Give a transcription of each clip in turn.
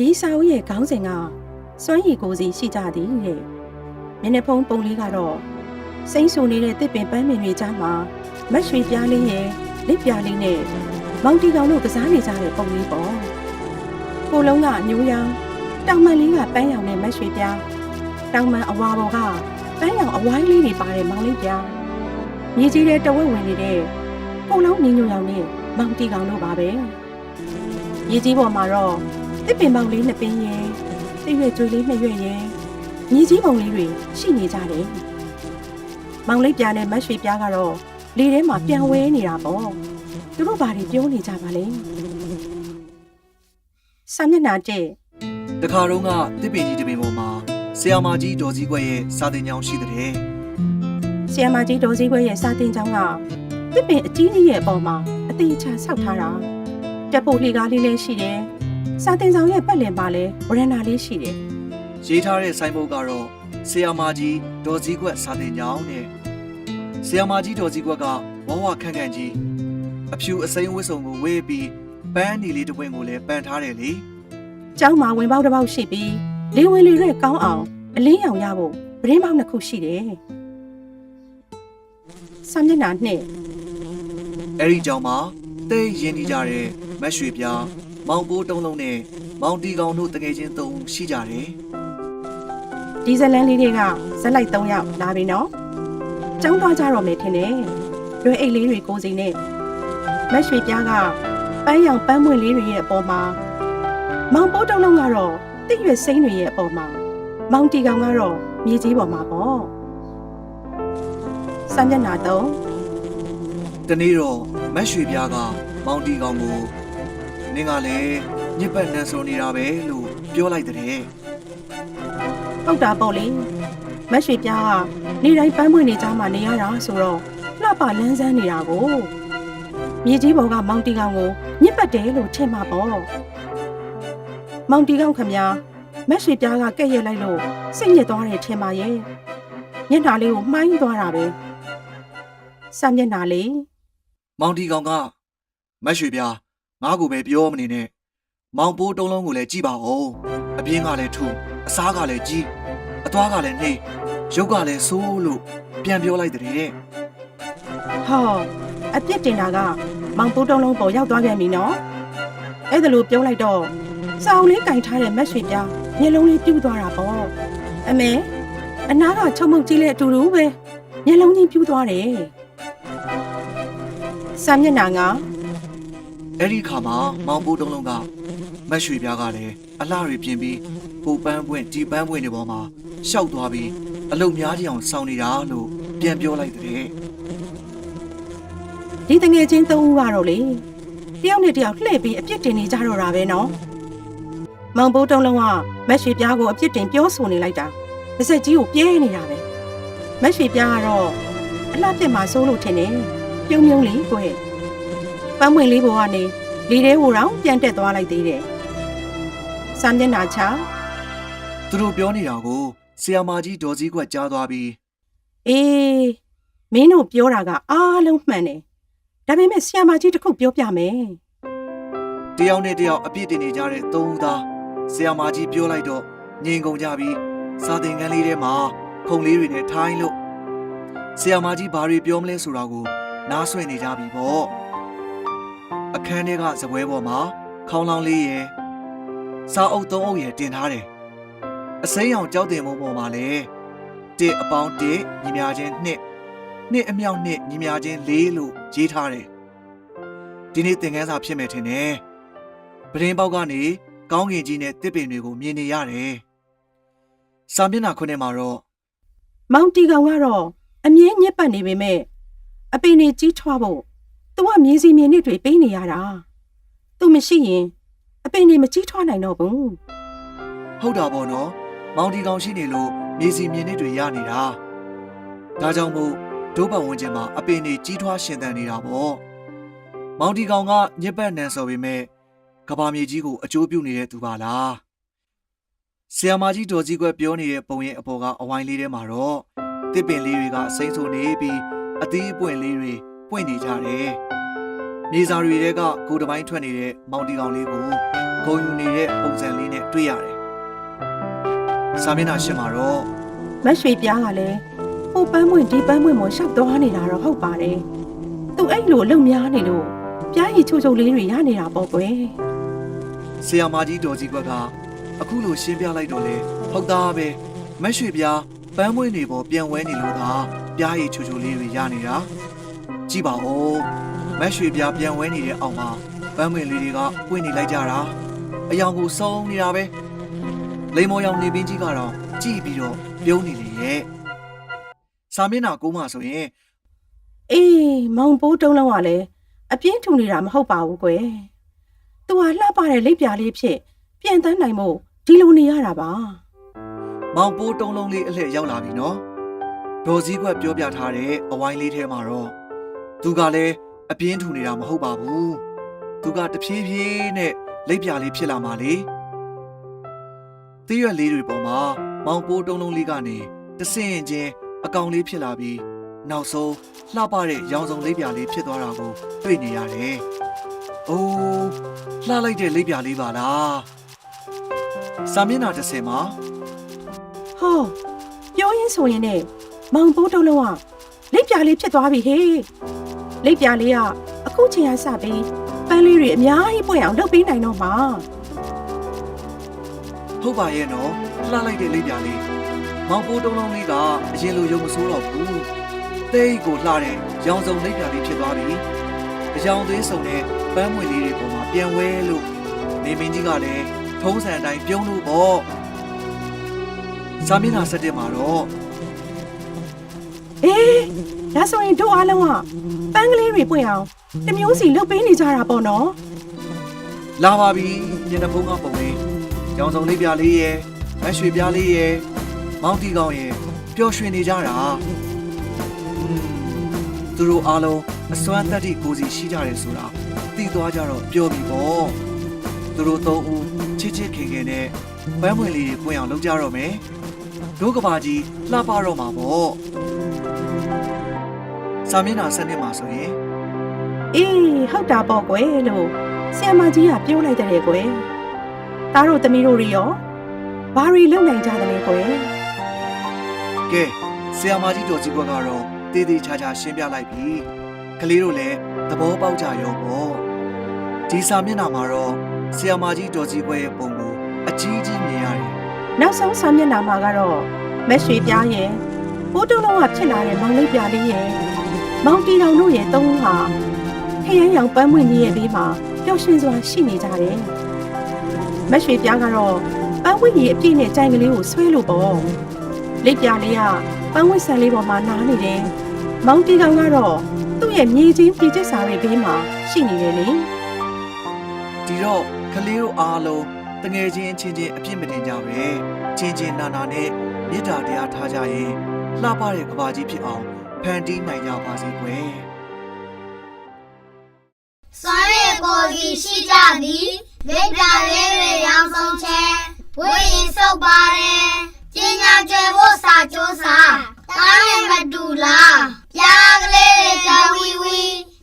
ဒီစာအုပ်ရဲ့ခေါင်းစဉ်ကစွမ်းရည်ကိုယ်စီရှိကြသည်တဲ့မျက်နှာဖုံးပုံလေးကတော့စိမ့်ဆူနေတဲ့တစ်ပင်ပန်းပင်တွေကြားမှာမတ်ရွှေပြားလေးရဲ့လက်ပြားလေးနဲ့မောင်တီကောင်တို့ကစားနေကြတဲ့ပုံလေးပေါ့ကိုလုံးကညိုးရောင်တောင်မန်လေးကပန်းရောင်နဲ့မတ်ရွှေပြားတောင်မန်အဝါပေါ်ကပန်းရောင်အဝိုင်းလေးတွေပါတဲ့မောင်လေးပြားမြေကြီးတဲ့တဝက်ဝင်နေတဲ့ကိုလုံးညညိုရောင်နဲ့မောင်တီကောင်တို့ပါပဲမြေကြီးပေါ်မှာတော့ တစ်ပင်ပေါင်းလေးနှစ်ပင်ရဲ့တစ်ရွက်ကျွေးလေးနှစ်ရွက်ရဲ့မြေကြီးပုံလေးတွေရှိနေကြတယ်။မောင်လေးပြားနဲ့မတ်ရွှေပြားကတော့လေထဲမှာပြန်ဝဲနေတာပေါ့။သူတို့ဘာတွေပြောနေကြပါလဲ။စာမျက်နှာတဲ့တခါတော့ကတစ်ပင်ကြီးတစ်ပင်ပေါ်မှာဆရာမကြီးဒေါ်စည်းခွက်ရဲ့စာတင်ကြောင်ရှိတဲ့ဆီယမကြီးဒေါ်စည်းခွဲရဲ့စာတင်ကျောင်းကတစ်ပင်အကြီးကြီးရဲ့အပေါ်မှာအသေးချာဆောက်ထားတာ။တက်ဖို့လှေကားလေးလည်းရှိတယ်။ စာတင်ဆောင်ရဲ့ပတ်လည်မှာလည်းဝရဏာလေးရှိတယ်ရေးထားတဲ့ဆိုင်းဘုတ်ကတော့ဆရာမကြီးဒေါ်စည်းခွက်စာတင်ကြောင်နဲ့ဆရာမကြီးဒေါ်စည်းခွက်ကဝဝခန့်ခန့်ကြီးအဖြူအစိမ်းဝတ်စုံကိုဝေးပြီးပန်းနီလေးတစ်ပွင့်ကိုလည်းပန်ထားတယ်လေ။ကျောင်းမှာဝင်ပေါက်တစ်ပေါက်ရှိပြီးလေဝင်လေရဲကောင်းအောင်အလင်းရောင်ရဖို့ပရင်းပေါက်နှစ်ခုရှိတယ်။စာမျက်နှာနှစ်အဲ့ဒီကြောင်မှာတိတ်ရင်နေကြတဲ့မက်ရွှေပြား မောင်ပိုးတုံးလုံးနဲ့မောင်တီကောင်တို့တကယ်ချင်းသုံးဦးရှိကြတယ်ဒီဇလန်လေးတွေကဇက်လိုက်၃ယောက်လာပြီနော်။ကျောင်းသွားကြတော့မယ်ထင်တယ်။ရွယ်အိတ်လေးတွေကိုယ်စီနဲ့မက်ရွှေပြားကပန်းရောင်ပန်းမွင့်လေးတွေရဲ့အပေါ်မှာမောင်ပိုးတုံးလုံးကတော့တိရွက်စိမ့်တွေရဲ့အပေါ်မှာမောင်တီကောင်ကတော့မြေကြီးပေါ်မှာပေါ့။စာမျက်နှာ၃တနေ့တော့မက်ရွှေပြားကမောင်တီကောင်ကို နင်းကလည်းညစ်ပတ်နန်းစုံနေတာပဲလို့ပြောလိုက်တဲ့ဟုတ်တာပေါ့လေမက်ရွှေပြားကနေတိုင်းပန်းပွင့်နေကြမှာနေရတာဆိုတော့လှပလန်းဆန်းနေတာကိုမြေကြီးပေါ်ကမောင်တီကောင်ကိုညစ်ပတ်တယ်လို့ထင်မှာပေါ့မောင်တီကောင်ခမညာမက်ရွှေပြားကကဲ့ရဲ့လိုက်လို့စိတ်ညစ်သွားတယ်ထင်ပါရဲ့မျက်နှာလေးကိုမှိုင်းသွားတာပဲစာမျက်နှာလေးမောင်တီကောင်ကမက်ရွှေပြား ငါ့ကိုပဲပြောမနေနဲ့မောင်ပိုးတုံးလုံးကိုလည်းကြည့်ပါဦးအပြင်းကလည်းထူအစားကလည်းကြီးအသွားကလည်းနှိမ့်ရုပ်ကလည်းဆိုးလို့ပြန်ပြောလိုက်တဲ့ဟောအပြစ်တင်တာကမောင်ပိုးတုံးလုံးပေါ်ရောက်သွားပြန်ပြီနော်အဲ့ဒါလို့ပြောလိုက်တော့စောင်းလေးကင်ထားတဲ့မက်ရွှေပြားမျက်လုံးလေးပြူးသွားတာပေါ့အမေအနားကချုံမုတ်ကြီးလဲအတူတူပဲမျက်လုံးကြီးပြူးသွားတယ်စာမျက်နှာက အဲ့ဒီခါမှာမောင်ပိုးတုံးလုံးကမက်ရွှေပြားကလည်းအလှတွေပြင်ပြီးပူပန်းပွင့်ဒီပန်းပွင့်တွေပေါ်မှာရှောက်သွားပြီးအလုတ်များကြီးအောင်စောင်းနေတာလို့ပြန်ပြောလိုက်တဲ့ဒီတငယ်ချင်းသုံးဦးကတော့လေတယောက်နဲ့တယောက်လှည့်ပြီးအပြစ်တင်နေကြတော့တာပဲနော်မောင်ပိုးတုံးလုံးကမက်ရွှေပြားကိုအပြစ်တင်ပြောဆိုနေလိုက်တာပါစက်ကြီးကိုပြဲနေတာပဲမက်ရွှေပြားကတော့အလှပြက်မှာစိုးလို့ထင်တယ်ပြုံးပြုံးလေးကွယ် ပန်းမွင့်လေးပေါ်ကနေလေထဲကိုတော့ပြန်တက်သွားလိုက်သေးတယ်စာမျက်နှာချသူတို့ပြောနေတာကိုဆီယာမာကြီးဒေါ်စည်းကွက်ကြားသွားပြီးအေးမင်းတို့ပြောတာကအားလုံးမှန်တယ်ဒါပေမဲ့ဆီယာမကြီးတစ်ခုပြောပြမယ်တယောက်နဲ့တယောက်အပြစ်တင်နေကြတဲ့သုံးဦးသားဆီယာမာကြီးပြောလိုက်တော့ငြိမ်ကုန်ကြပြီးစာသင်ခန်းလေးထဲမှာခုံလေးတွေနဲ့ထိုင်းလို့ဆီယာမာကြီးဘာတွေပြောမလဲဆိုတာကိုနားဆွင့်နေကြပြီပေါ့အ ခန်းထဲကဇပွဲပေါ်မှာခေါင်းလောင်းလေးရယ်စာအုပ်သုံးအုပ်ရယ်တင်ထားတယ်အစိမ်းရောင်ကြောက်တင်မုံပေါ်မှာလည်းတစ်အပေါင်းတစ်ညီများချင်းနှစ်နှစ်အမြောက်နှစ်ညီများချင်းလေးလို့ရေးထားတယ်ဒီနေ့သင်ခန်းစာဖြစ်မယ်ထင်တယ်ပရင်ပေါက်ကနေကောင်းကင်ကြီးနဲ့တစ်ပင်တွေကိုမြင်နေရတယ်စာမျက်နှာခုနှစ်မှာတော့မောင်တီကောင်ကတော့အမြဲညက်ပတ်နေပေမဲ့အပင်နေကြီးထွားဖို့ သူကမြင်းစီမြင်းနစ်တွေပေးနေရတာသူမရှိရင်အပင်နေမကြီးထွားနိုင်တော့ဘူးဟုတ်တာပေါ့နော်မောင်တီကောင်ရှိနေလို့မြေစီမြင်နစ်တွေရနေတာဒါကြောင့်မို့ဒိုးပတ်ဝန်းကျင်မှာအပင်တွေကြီးထွားရှင်သန်နေတာပေါ့မောင်တီကောင်ကညစ်ပတ်နန်ဆိုပေမဲ့ကဘာမြေကြီးကိုအကျိုးပြုနေတဲ့သူပါလားဆီယမာကြီးဒေါ်ကြီးကွက်ပြောနေတဲ့ပုံရင်အပေါ်ကအဝိုင်းလေးထဲမှာတော့တစ်ပင်လေးတွေကအစိမ့်ဆိုနေပြီးအသီးအပွင့်လေးတွေ ပွင့်နေကြတယ်မြေစာတွေတဲကကိုယ်တစ်ပိုင်းထွက်နေတဲ့မောင်တီကောင်လေးကိုဂုံယူနေတဲ့ပုံစံလေးနဲ့တွေ့ရတယ်။စာမျက်နှာရှင်းမှာတော့မတ်ရွှေပြားကလည်းဟိုပန်းမွင့်ဒီပန်းမွင့်မရှောက်သွားနေတာတော့ဟုတ်ပါတယ်သူအဲ့လိုလုံများနေလို့ပြားရီချိုချိုလေးတွေရနေတာပေါ့ကွယ်ဆီယာမာကြီးတော်ကြီးကွက်ကအခုလိုရှင်းပြလိုက်တော့လေဟုတ်သားပဲမက်ရွှေပြားပန်းမွေးနေပေါ်ပြန်ဝဲနေလို့သာပြားရည်ချူချူလေးတွေရနေတာ ကြည့်ပါဦးမက်ရွှေပြားပြန်ဝဲနေတဲ့အောက်မှာပန်းမွေလေးတွေကပွင့်နေလိုက်ကြတာအယောင်ကိုစုံနေတာပဲလိမ္မော်ရောင်နေပင်ကြီးကတော့ကြည့်ပြီးတော့ပြုံးနေလေရဲ့စာမျက်နှာကိုမှဆိုရင်အေးမောင်ပိုးတုံးလုံးကလည်းအပြင်းထူနေတာမဟုတ်ပါဘူးကွယ်သူဟာလှပတဲ့လက်ပြားလေးဖြစ်ပြန်တန်းနိုင်မို့ဒီလိုနေရတာပါမောင်ပိုးတုံးလုံးလေးအလှည့်ရောက်လာပြီနော်ဒေါ်စည်းကွက်ပြောပြထားတဲ့အဝိုင်းလေးထဲမှာတော့ သူကလည်းအပြင်းထူနေတာမဟုတ်ပါဘူးသူကတဖြည်းဖြည်းနဲ့လက်ပြလေးဖြစ်လာမှလေတည့်ရွက်လေးတွေပေါ်မှာမောင်ပိုးတုံးလုံးလေးကနေတဆင့်ချင်းအကောင်လေးဖြစ်လာပြီးနောက်ဆုံးလှပတဲ့ရောင်စုံလေးပြာလေးဖြစ်သွားတာကိုတွေ့နေရတယ်။အိုးလှလိုက်တဲ့လေးပြာလေးပါလား။စာမျက်နှာတစ်စင်မှာဟောပြောရင်းဆိုရင်နဲ့မောင်ပိုးတုံးလုံးက လက်ပြားလေးဖြစ်သွားပြီဟေးလက်ပြားလေးကအခုချိန်ကစပြီးပန်းလေးတွေအများကြီးပွင့်အောင်လုပ်ပေးနိုင်တော့မှာဟုတ်ပါရဲ့နော်လှလိုက်တဲ့လေးပြာလေးမောင်ပိုးတုံးလုံးလေးကအရင်လိုရုံမဆိုးတော့ဘူးသိတ်ကိုလှတဲ့ရောင်စုံလေးပြာလေးဖြစ်သွားပြီအယောင်သေးစုံတဲ့ပန်းမွေလေးတွေပေါ်မှာပြန်ဝဲလို့နေမင်းကြီးကလည်းထုံးစံအတိုင်းပြုံးလို့ပေါ့စာမျက်နှာဆက်တက်မှာတော့ အေးဒါဆိုရင်တို့အားလုံးကပန်းကလေးတွေပွင့်အောင်တစ်မျိုးစီလုပ်ပေးနေကြတာပေါ့နော်လာပါပြီညနေဖုံးကပုံလေးရောင်စုံလေးပြာလေးရဲ့မက်ရွှေပြားလေးရဲ့မောင်တီကောင်ရဲ့ပျော်ရွှင်နေကြတာอืมသူတို့အားလုံးအစွမ်းတက်သည့်ကိုယ်စီရှိကြတယ်ဆိုတာသိသွားကြတော့ပြောပြီပေါ့သူတို့သုံးဦးချစ်ချစ်ခင်ခင်နဲ့ပန်းမွေလေးတွေပွင့်အောင်လုပ်ကြတော့မယ်ဒုကဘာကြီးလှပတော့မှာပေါ့ စာမျက်နှာဆက်နှစ်မှာဆိုရင်အေးဟုတ်တာပေါ့ကွယ်လို့ဆရာမကြီးကပြောလိုက်တဲ့ကွယ်သားတို့သမီးတို့တွေရောဘာတွေလုပ်နိုင်ကြတယ်လဲကွယ်ကဲဆရာမကြီးတော်ကြီးဘက်ကတော့တေးသေးချာချာရှင်းပြလိုက်ပြီကလေးတို့လည်းသဘောပေါက်ကြရောပေါ့ဒီစာမျက်နှာမှာတော့ဆရာမကြီးတော်ကြီးဘက်ရဲ့ပုံကိုအကြီးကြီးမြင်ရတယ်နောက်ဆုံးစာမျက်နှာမှာကတော့မက်ရွှေပြားရဲ့ ပိုးတုံးလုံးကဖြစ်လာတဲ့မောင်လေးပြားလေးရဲ့မောင်တီတောင်တို့ရဲ့သုံးဦးဟာခရမ်းရောင်ပန်းမွင့်ကြီးရဲ့ဘေးမှာပျော်ရွှင်စွာရှိနေကြတယ်မက်ရွှေပြားကတော့ပန်းဝင့်ကြီးအပြည့်နဲ့ကြိုင်ကလေးကိုဆွဲလို့ပေါ့လက်ပြားလေးကပန်းဝင့်ဆန်လေးပေါ်မှာနားနေတယ်မောင်တီတောင်ကတော့သူ့ရဲ့မြေချင်းပြည့်ကျက်စာတွေဘေးမှာရှိနေတယ်လေဒီတော့ကလေးတို့အားလုံးတငယ်ချင်းအချင်းချင်းအပြစ်မတင်ကြပဲချင်းချင်းနာနာနဲ့မေတ္တာတရားထားကြရင် လှပတဲ့ကဘာကြီးဖြစ်အောင်ဖန်တီးနိုင်ကြပါစေကွယ်စွမ်းရည်ကိုယ်စီရှိကြသည်လက်ပြလေးတွေရောင်းဆုံးချဲဝိရင်စုပ်ပါတယ်ပညာကျွယ်ဖို့စာကြိုးစားတားနဲ့မတူလားပြားကလေးတွေကြဝီဝီ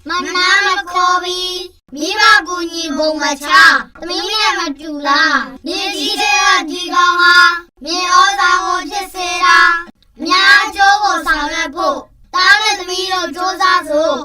မနာမခေါ်ပြီးမိဘကူညီဘုံမချသမီးနဲ့မတူလားမြေကြီးတဲ့ကဒီကောင်ဟာမြေဩဇာကိုဖြစ်စေတာအ များအကျိုးကိုဆောင်ရွက်ဖို့တားနဲ့သမီးတို့စ조사စို့